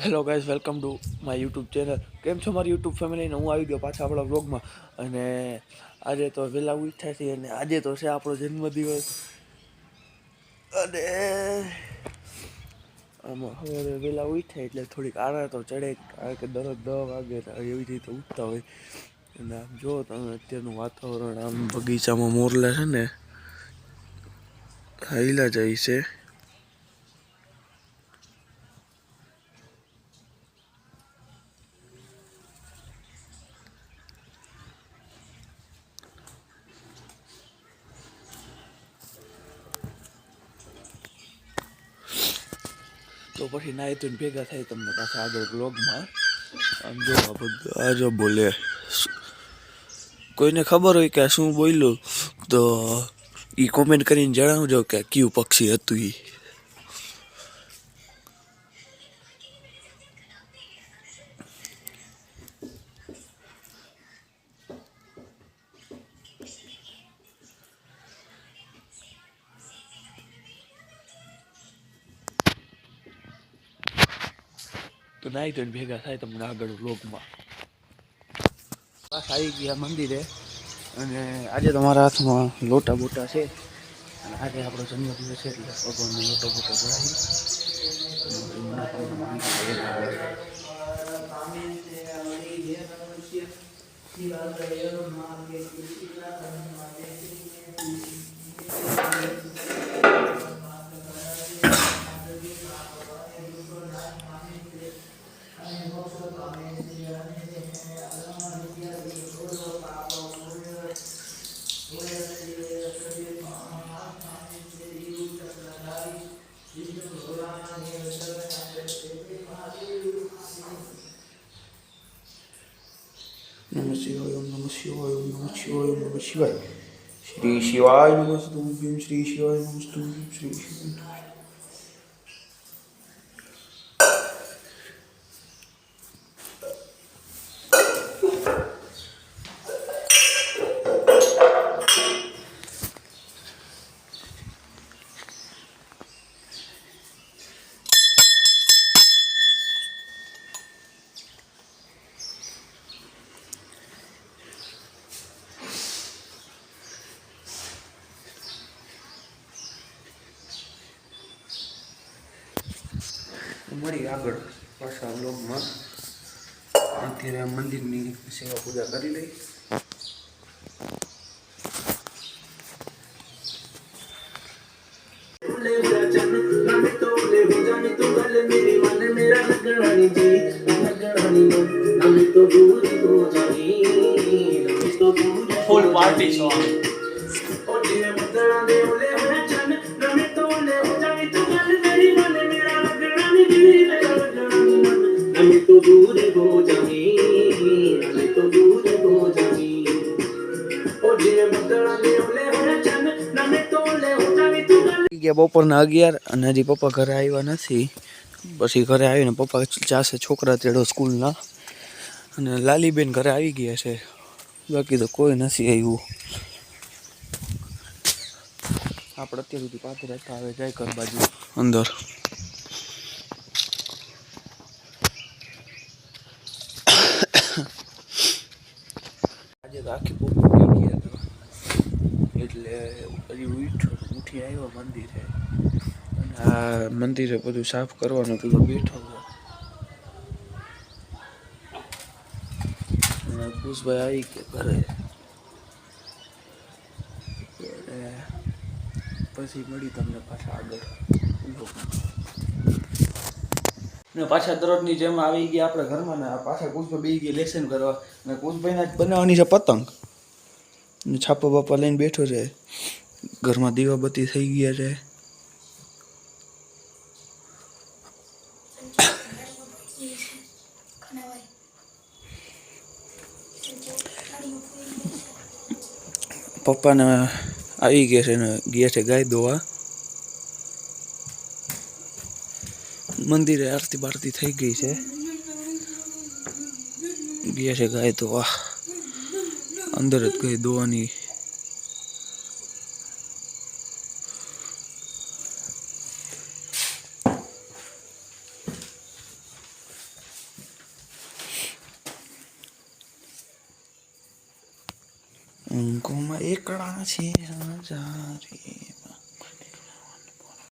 Hello guys welcome to my YouTube channel કેમ છો મારી યુટ્યુબ ફેમિલીને હું આવી ગયો પાછા આપણા બ્લોગમાં અને આજે તો વહેલા ઉઠ્યા છીએ અને આજે તો છે આપણો જન્મદિવસ. અને આમાં હવે વહેલા ઉઠ્યા એટલે થોડીક આરા તો ચડે કારણ કે દરરોજ દસ વાગે એવી રીતે ઉઠતા હોય. અને આમ જો તમે, અત્યારનું વાતાવરણ આમ બગીચામાં મોરલા છે ને હાઈલા જાય છે. તો પછી નાહી તું ભેગા થાય તમને પાછા આગળ બ્લોગમાં આમ જો બધું જો બોલે. કોઈને ખબર હોય કે શું બોલ્યું, તો એ કોમેન્ટ કરીને જણાવજો કે કયું પક્ષી હતું એ તો નાય તો ભેગા થાય તમને આગળ લોકમાં. બસ આવી ગયા મંદિરે. અને આજે તમારા હાથમાં લોટા બોટા છે. અને આજે આપણો જન્મદિવસ છે એટલે ભગવાનને લોટો બોટો ચડાવી નમઃ શિવાય ઓમ નમઃ શિવાય ઓમ નમઃ શિવાય ઓમ નમઃ શિવાય શ્રી શિવાય નમસ્તુ શ્રી શિવાય નમસ્તુ શ્રી શિવાય મળી આગળ પાછા બ્લોગમાં અત્યારે આ મંદિરની સેવા પૂજા કરી લઈ full party song. তো দূর গো জানি আমি তো দূর গো জানি બપોરના અગિયાર, અને હજી પપ્પા ઘરે આવ્યા નથી. પછી ઘરે આવીને પપ્પા જાશે છોકરા તેડો સ્કૂલના. અને લાલીબેન ઘરે આવી ગયા છે. બાકી તો કોઈ નથી આવ્યું. આપણે અત્યાર સુધી પાત્ર આવે જાય કર બાજુ, અંદર. તો આખી બપોર ગયા હતા એટલે હજી ઉઠ્યો, ઉઠી આવ્યો મંદિરે. અને આ મંદિરે બધું સાફ કરવાનું હતું બેઠો અને ખુશભાઈ આવી ગયા ઘરે. પછી મળી તમને પાછા આગળ. ને પાછા દરરોજની જેમ આવી ગયા આપણે ઘરમાં ને પાછા કુશભાઈ બી ગયા લેસન કરવા અને કુશભાઈના જ બનાવવાની છે પતંગ. ને છાપા બાપા લઈને બેઠો છે. ઘરમાં દીવાબત્તી થઈ ગયા છે. પપ્પાને આવી ગયા છે ને ગયા છે ગાય દોવા. મંદિરે આરતી બારતી થઈ ગઈ છે. ગયા છે ગાય તો આ અંદર જ ગઈ દોવાની. અંકોમાં એકડા છે હજારી.